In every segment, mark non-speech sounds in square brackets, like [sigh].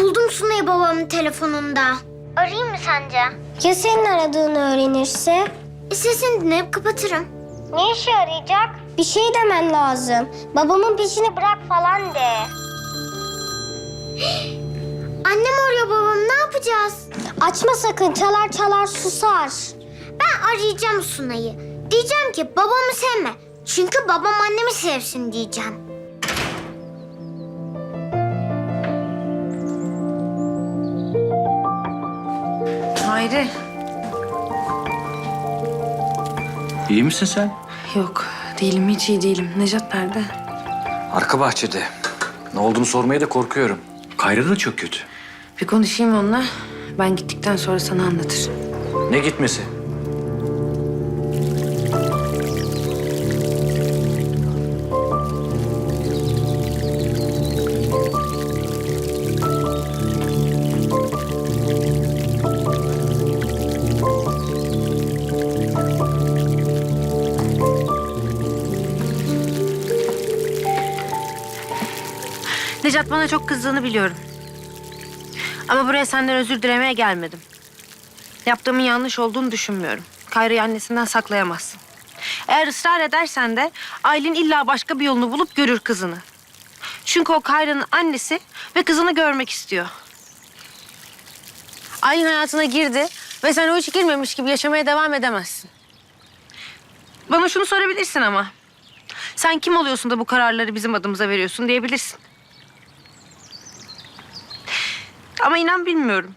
Buldum Sunay'ı babamın telefonunda. Arayayım mı sence? Ya senin aradığını öğrenirse? E, sesini dinleyip kapatırım. Ne işe yarayacak? Bir şey demen lazım. Babamın peşini bırak falan de. [gasps] Annem arıyor babam ne yapacağız? Açma sakın çalar çalar susar. Ben arayacağım Sunay'ı. Diyeceğim ki babamı sevme. Çünkü babam annemi sevsin diyeceğim. Hayri. İyi misin sen? Yok değilim hiç iyi değilim. Nejat nerede? Arka bahçede. Ne olduğunu sormaya da korkuyorum. Kayra da çok kötü. Bir konuşayım onunla. Ben gittikten sonra sana anlatır. Ne gitmesi? Necat bana çok kızdığını biliyorum. Ama buraya senden özür dilemeye gelmedim. Yaptığımın yanlış olduğunu düşünmüyorum. Kayra'yı annesinden saklayamazsın. Eğer ısrar edersen de Aylin illa başka bir yolunu bulup görür kızını. Çünkü o Kayra'nın annesi ve kızını görmek istiyor. Aylin hayatına girdi ve sen o hiç girmemiş gibi yaşamaya devam edemezsin. Bana şunu sorabilirsin ama. Sen kim oluyorsun da bu kararları bizim adımıza veriyorsun diyebilirsin. Ama inan bilmiyorum.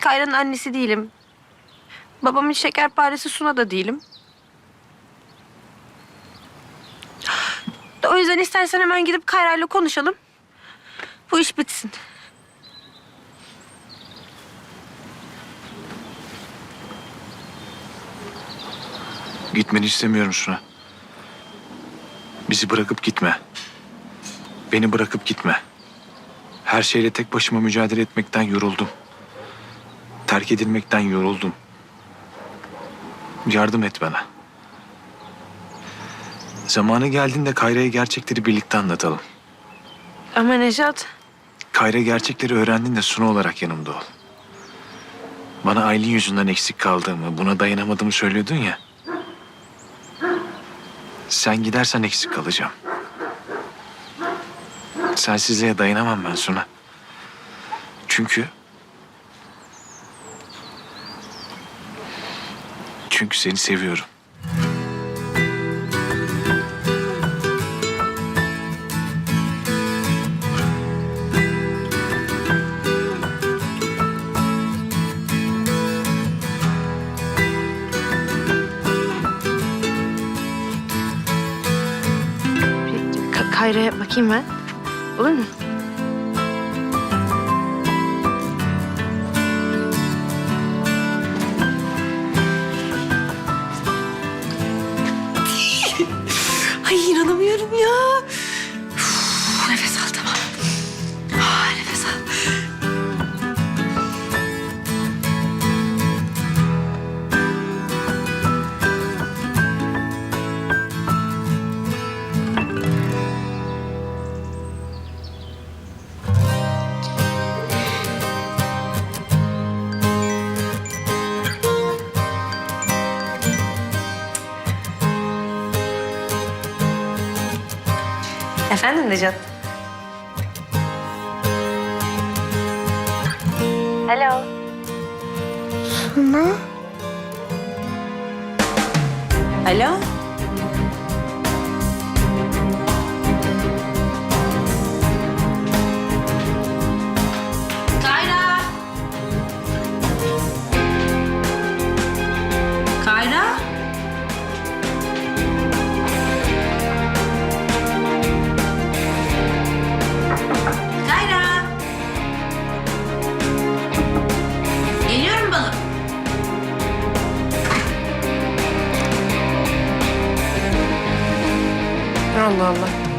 Kayra'nın annesi değilim. Babamın şekerparesi Suna da değilim. O yüzden istersen hemen gidip Kayra'yla konuşalım. Bu iş bitsin. Gitmeni istemiyorum Suna. Bizi bırakıp gitme. Beni bırakıp gitme. Her şeyle tek başıma mücadele etmekten yoruldum. Terk edilmekten yoruldum. Yardım et bana. Zamanı geldiğinde Kayra'ya gerçekleri birlikte anlatalım. Ama Nejat, Kayra gerçekleri öğrendiğinde Suna olarak yanımda ol. Bana Aylin yüzünden eksik kaldığımı, buna dayanamadığımı söylüyordun ya. Sen gidersen eksik kalacağım. Sensizliğe dayanamam ben Suna. Çünkü... Çünkü seni seviyorum. Kayra'ya bakayım ben. balloon. Efendim Necat? Hello. Suna? Alo? Allah Allah.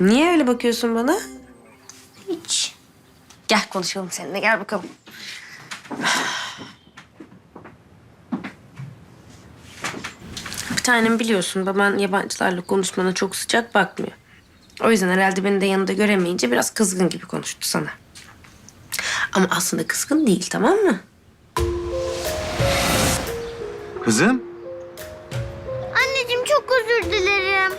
Niye öyle bakıyorsun bana? Gel konuşalım seninle gel bakalım. Bir tanem biliyorsun baban yabancılarla konuşmana çok sıcak bakmıyor. O yüzden herhalde beni de yanında göremeyince biraz kızgın gibi konuştu sana. Ama aslında kızgın değil tamam mı? Kızım. Anneciğim çok özür dilerim.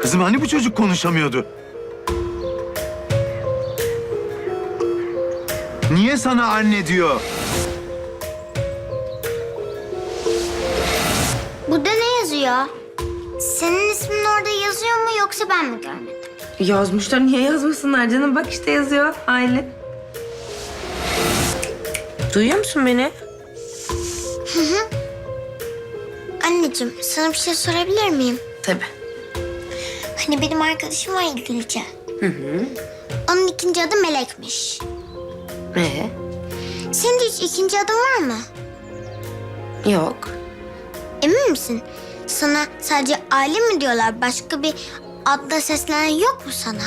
Kızım hani bu çocuk konuşamıyordu? Niye sana anne diyor? Burada ne yazıyor? Senin ismin orada yazıyor mu yoksa ben mi görmedim? Yazmışlar niye yazmasınlar canım bak işte yazıyor aile. Duyuyor musun beni? Anneciğim sana bir şey sorabilir miyim? Tabii. Hani benim arkadaşım var ya Gülce. Onun ikinci adı Melek'miş. Ee? Senin de hiç ikinci adın var mı? Yok. Emin misin? Sana sadece aile mi diyorlar? Başka bir adla seslenen yok mu sana?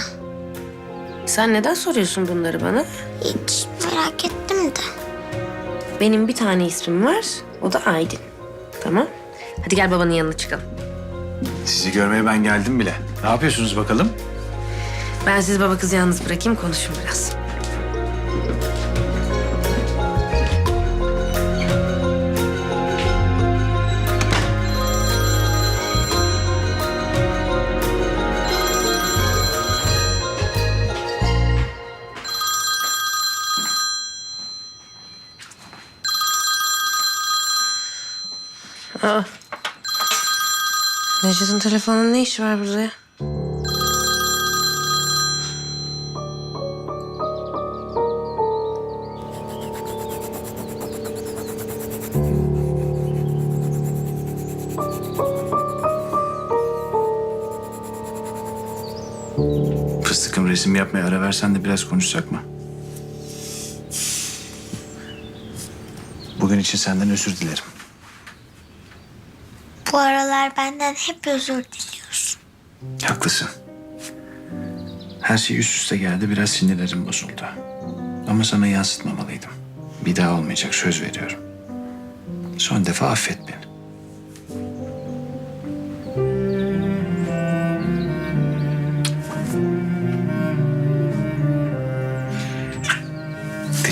Sen neden soruyorsun bunları bana? Hiç merak ettim de. Benim bir tane ismim var. O da Aydın. Tamam. Hadi gel babanın yanına çıkalım. Sizi görmeye ben geldim bile. Ne yapıyorsunuz bakalım? Ben sizi baba kız yalnız bırakayım konuşun biraz. Aa. Necdet'in telefonunun ne işi var burada ya? Fıstıkım resim yapmaya ara versen de biraz konuşsak mı? Bugün için senden özür dilerim. Bu aralar benden hep özür diliyorsun. Haklısın. Her şey üst üste geldi. Biraz sinirlerim bozuldu. Ama sana yansıtmamalıydım. Bir daha olmayacak söz veriyorum. Son defa affet beni.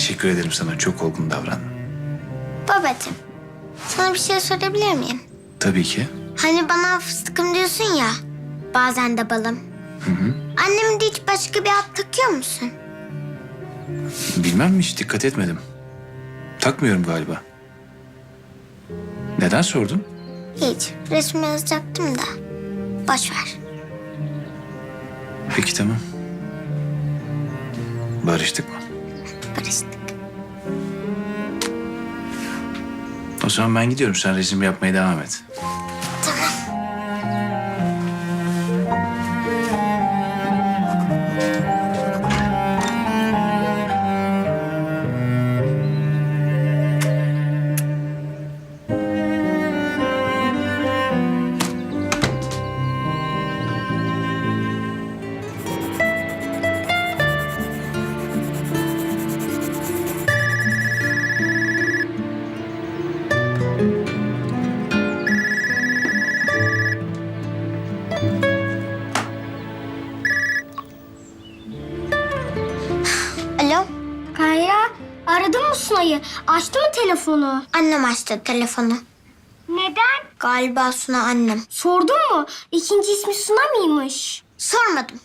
Teşekkür ederim sana. Çok olgun davrandın. Babacığım, sana bir şey sorabilir miyim? Tabii ki. Hani bana fıstıkım diyorsun ya, bazen de balım. Annemin de hiç başka bir ad takıyor musun? Bilmem mi hiç dikkat etmedim. Takmıyorum galiba. Neden sordun? Hiç, resmi yazacaktım da. Boş ver. Peki tamam. Barıştık mı? Barıştık. O zaman ben gidiyorum. Sen resim yapmaya devam et. Aradın mı Sunay'ı? Açtı mı telefonu? annem açtı telefonu. Neden? Galiba Suna annem. Sordun mu? İkinci ismi Suna mıymış? Sormadım.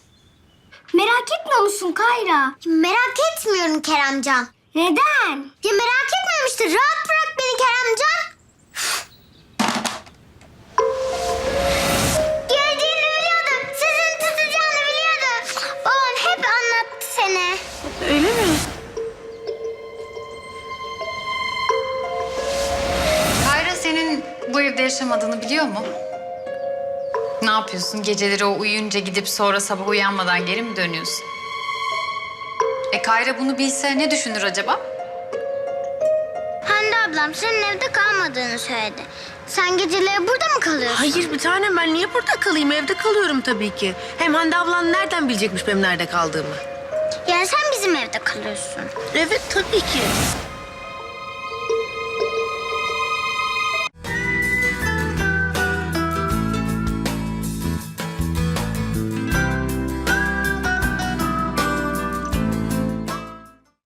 Merak etmiyor musun Kayra? Merak etmiyorum Keremcan. Neden? Yaşamadığını biliyor mu? Ne yapıyorsun? Geceleri o uyuyunca gidip sonra sabah uyanmadan geri mi dönüyorsun? E Kayra bunu bilse ne düşünür acaba? Hande ablam senin evde kalmadığını söyledi. Sen geceleri burada mı kalıyorsun? Hayır bir tanem ben niye burada kalayım? Evde kalıyorum tabii ki. Hem Hande ablan nereden bilecekmiş benim nerede kaldığımı? Yani sen bizim evde kalıyorsun. Evet tabii ki.